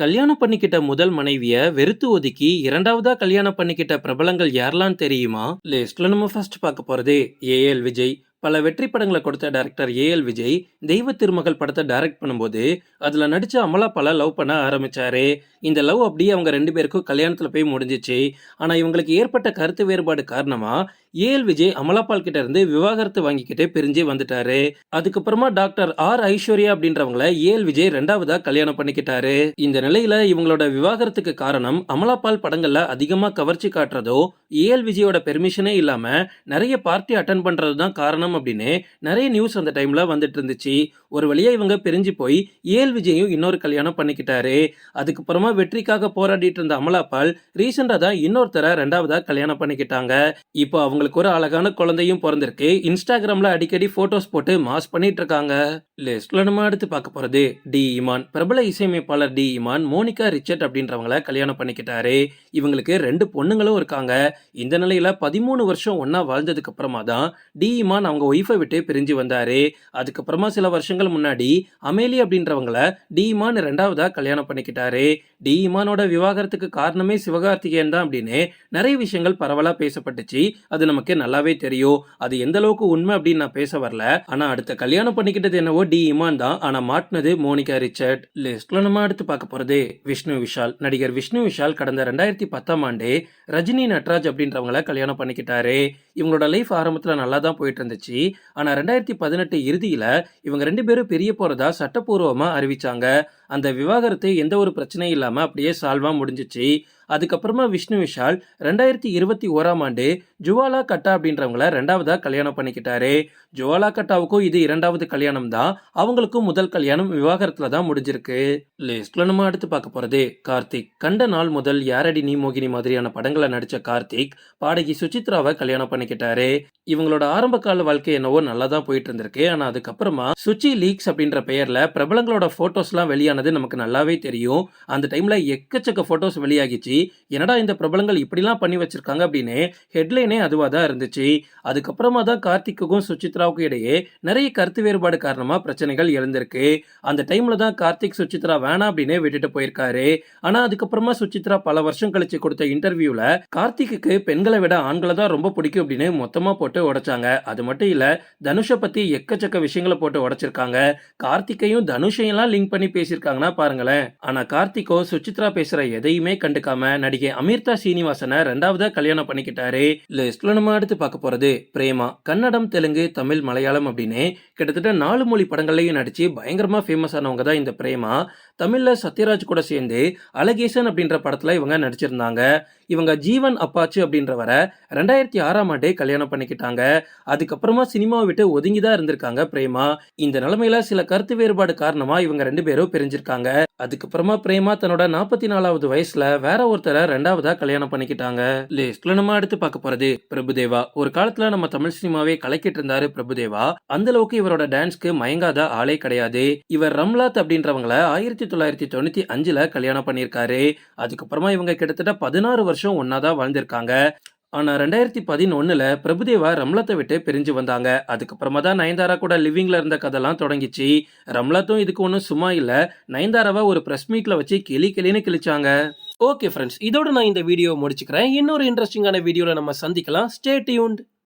கல்யாணம் பண்ணிக்கிட்ட முதல் மனைவிய வெறுத்து ஒதுக்கி இரண்டாவதா கல்யாணம் பண்ணிக்கிட்ட பிரபலங்கள் யாரெல்லாம் தெரியுமா? லிஸ்ட்ல நம்ம ஃபர்ஸ்ட் பார்க்க போறது ஏஎல் விஜய். பல வெற்றி படங்களை கொடுத்த டேரக்டர் ஏஎல் விஜய். தெய்வ திருமகள் படத்தை டைரக்ட் பண்ணும்போது அதுல நடிச்ச அமலா பல லவ் பண்ண ஆரம்பிச்சாரு. இந்த லவ் அப்படியே அவங்க ரெண்டு பேருக்கும் கல்யாணத்துல போய் முடிஞ்சிச்சு. ஆனா இவங்களுக்கு ஏற்பட்ட கருத்து வேறுபாடு காரணமா ஏஎல் விஜய் அமலாபால் கிட்ட இருந்து விவாகரத்து வாங்கிக்கிட்டு பிரிஞ்சு வந்துட்டாரு. அதுக்கப்புறமா டாக்டர் ஆர் ஐஸ்வர்யா அப்படின்றவங்கள ஏஎல் விஜய் ரெண்டாவதா கல்யாணம் பண்ணிக்கிட்டாரு. இந்த நிலையில இவங்களோட விவாகரத்துக்கு காரணம் அமலாபால் படங்கள்ல அதிகமா கவர்ச்சி காட்டுறதோ ஏஎல் விஜயோட பெர்மிஷனே இல்லாம நிறைய பார்ட்டி அட்டன் பண்றது தான் காரணம் அப்படின்னு நிறைய நியூஸ் அந்த டைம்ல வந்துட்டு இருந்துச்சு. ஒரு வழியா இவங்க பிரிஞ்சு போய் ஏஎல் விஜயும் இன்னொரு கல்யாணம் பண்ணிக்கிட்டாரு. அதுக்கப்புறமா வெற்றிக்காக போராடிட்டு இருந்த அமலாபால் ரீசெண்டா தான் இன்னொருத்தரை ரெண்டாவதா கல்யாணம் பண்ணிக்கிட்டாங்க. இப்போ அவங்க அவங்களுக்கு ஒரு அழகான குழந்தையும் பிறந்திருக்கு. இன்ஸ்டாகிராம்ல அடிக்கடி போட்டோஸ் போட்டு மாஸ் பண்ணிட்டு இருக்காங்க. லிஸ்ட்ல நம்ம அடுத்து பார்க்க போறது டி இமான். பிரபல இசையமைப்பாளர் டி இமான் மோனிகா ரிச்சர்ட் அப்படின்றவங்கள கல்யாணம் பண்ணிக்கிட்டாரு. இவங்களுக்கு ரெண்டு பொண்ணுங்களும் இருக்காங்க. இந்த நிலையில பதிமூணு வருஷம் ஒன்னா வாழ்ந்ததுக்கு அப்புறமா தான் டி இமான் அவங்க ஒய்ஃபை விட்டு பிரிஞ்சு வந்தாரு. அதுக்கப்புறமா சில வருஷங்கள் முன்னாடி அமேலி அப்படின்றவங்கள டி இமான் ரெண்டாவதா கல்யாணம் பண்ணிக்கிட்டாரு. டி இமானோட விவாகரத்துக்கு காரணமே சிவகார்த்திகேயன் தான் அப்படின்னு நிறைய விஷயங்கள் பரவலாக பேசப்பட்டுச்சு. அது நமக்கு நல்லாவே தெரியும். அது எந்த அளவுக்கு உண்மை அப்படின்னு நான் பேச வரல. ஆனால் அடுத்த கல்யாணம் பண்ணிக்கிட்டது என்னவோ டி இமான் தான். ஆனால் மாட்டினது மோனிகா ரிச்சர்ட். லிஸ்ட்ல நம்ம அடுத்து பார்க்க போகிறது விஷ்ணு விஷால். நடிகர் விஷ்ணு விஷால் கடந்த ரெண்டாயிரத்தி பத்தாம் ஆண்டு ரஜினி நட்ராஜ் அப்படின்றவங்கள கல்யாணம் பண்ணிக்கிட்டாரு. இவங்களோட லைஃப் ஆரம்பத்தில் நல்லா தான் போயிட்டு இருந்துச்சு. ஆனால் ரெண்டாயிரத்தி பதினெட்டு இறுதியில் இவங்க ரெண்டு பேரும் பிரிய போகிறதா சட்டப்பூர்வமாக அறிவிச்சாங்க. அந்த விவாகரத்து எந்த ஒரு பிரச்சனையும் இல்லாமல் அப்படியே சால்வாக முடிஞ்சிச்சு. அதுக்கப்புறமா விஷ்ணு விஷால் ரெண்டாயிரத்தி இருபத்தி ஓராம் ஆண்டு ஜுவாலா கட்டா அப்படின்றவங்கள ரெண்டாவதாக கல்யாணம் பண்ணிக்கிட்டாரு. ஜுவாலா கட்டாவுக்கும் இது இரண்டாவது கல்யாணம் தான். அவங்களுக்கும் முதல் கல்யாணம் விவாகரத்துல தான் முடிஞ்சிருக்கு. லிஸ்ட்ல நம்ம அடுத்து பார்க்க போறது கார்த்திக். கண்ட நாள் முதல் யாரடி நீ மோகினி மாதிரியான படங்களை நடிச்ச கார்த்திக் பாடகி சுசித்ராவை கல்யாணம் பண்ணிக்கிட்டாரு. இவங்களோட ஆரம்ப கால வாழ்க்கை என்னவோ நல்லா தான் போயிட்டு இருந்திருக்கு. ஆனா அதுக்கப்புறமா சுச்சி லீக்ஸ் அப்படின்ற பெயர்ல பிரபலங்களோட ஃபோட்டோஸ்லாம் வெளியானது நமக்கு நல்லாவே தெரியும். அந்த டைம்ல எக்கச்சக்க போட்டோஸ் வெளியாகிச்சு. என்னடா இந்த பிரபலங்கள் இப்படிலாம் பண்ணி வச்சிருக்காங்க அப்படின்னு ஹெட்லைனே அதுவாக தான் இருந்துச்சு. அதுக்கப்புறமா தான் கார்த்திக்குக்கும் சுச்சித்ராவுக்கும் இடையே நிறைய கருத்து வேறுபாடு காரணமா பிரச்சனைகள் எழுந்திருக்கு. அந்த டைம்ல தான் கார்த்திக் சுச்சித்ரா வேணாம் அப்படின்னு விட்டுட்டு போயிருக்காரு. ஆனா அதுக்கப்புறமா சுச்சித்ரா பல வருஷம் கழிச்சு கொடுத்த இன்டர்வியூவில் கார்த்திக்கு பெண்களை விட ஆண்களை தான் ரொம்ப பிடிக்கும் அப்படின்னு மொத்தமா போட்டு உடைச்சாங்க. அது மட்டும் இல்ல தனுஷை பத்தி எக்கச்சக்க விஷயங்களை போட்டு உடைச்சிருக்காங்க. கார்த்திகையும் தனுஷையெல்லாம் லிங்க் பண்ணி பேசியிருக்காங்கன்னா பாருங்களேன். ஆனா கார்த்திகோ சுச்சித்ரா பேசுற எதையுமே கண்டுக்காம நடிகை அமிர்தா சீனிவாசனை ரெண்டாவதா கல்யாணம் பண்ணிக்கிட்டாரு. லிஸ்ட்ல நம்ம அடுத்து பார்க்க போறது பிரேமா. கன்னடம் தெலுங்கு தமிழ் மலையாளம் அப்படின்னு கிட்டத்தட்ட நாலு மொழி படங்கள்லையும் நடிச்சு பயங்கரமா ஃபேமஸ் ஆனவங்க தான் இந்த பிரேமா. தமிழ்ல சத்யராஜ் கூட சேர்ந்து அழகேசன் அப்படின்ற படத்துல இவங்க நடிச்சிருந்தாங்க. இவங்க ஜீவன் அப்பாச்சு அப்படின்றவரை ரெண்டாயிரத்தி ஆறாம் ஆண்டே கல்யாணம் பண்ணிக்கிட்டாங்க. அதுக்கப்புறமா சினிமாவை விட்டு ஒதுங்கி தான் இருந்திருக்காங்க பிரேமா. இந்த நிலைமையில சில கருத்து வேறுபாடு காரணமா இவங்க ரெண்டு பேரும் பிரிஞ்சிருக்காங்க. அதுக்கப்புறமா பிரேமா தன்னோட நாற்பத்தி நாலாவது வயசுல வேற ஒருத்தரை ரெண்டாவதா கல்யாணம் பண்ணிக்கிட்டாங்க. லிஸ்ட்ல நம்ம அடுத்து பார்க்க போறது பிரபுதேவா. ஒரு காலத்துல நம்ம தமிழ் சினிமாவே கலக்கிட்டு இருந்தாரு பிரபுதேவா. அந்த அளவுக்கு இவரோட டான்ஸ்க்கு மயங்காத ஆளே கிடையாது. இவர் ரம்லாத் அப்படின்றவங்கள ஆயிரத்தி ஆயிரத்தி தொள்ளாயிரத்தி தொண்ணூத்தி அஞ்சுல கல்யாணம் பண்ணியிருக்காரு. அதுக்கப்புறமா இவங்க கிட்டத்தட்ட பதினாறு வருஷம் ஒன்னாதான் வாழ்ந்திருக்காங்க. ஆனால் ரெண்டாயிரத்தி பதினொன்னில் பிரபுதேவா ரம்லத்தை விட்டு பிரிஞ்சு வந்தாங்க. அதுக்கப்புறமா தான் நயன்தாரா கூட லிவிங்கில் இருந்த கதைலாம் தொடங்கிச்சு. ரம்லத்தும் இதுக்கு ஒன்றும் சும்மா இல்லை நயன்தாராவை ஒரு ப்ரெஸ் மீட்டில் வச்சு கிளி கிளின்னு கிழிச்சாங்க. ஓகே ஃப்ரெண்ட்ஸ் இதோட நான் இந்த வீடியோ முடிச்சுக்கிறேன். இன்னொரு இன்ட்ரெஸ்டிங்கான வீடியோவில் நம்ம சந்திக்கலாம். Stay tuned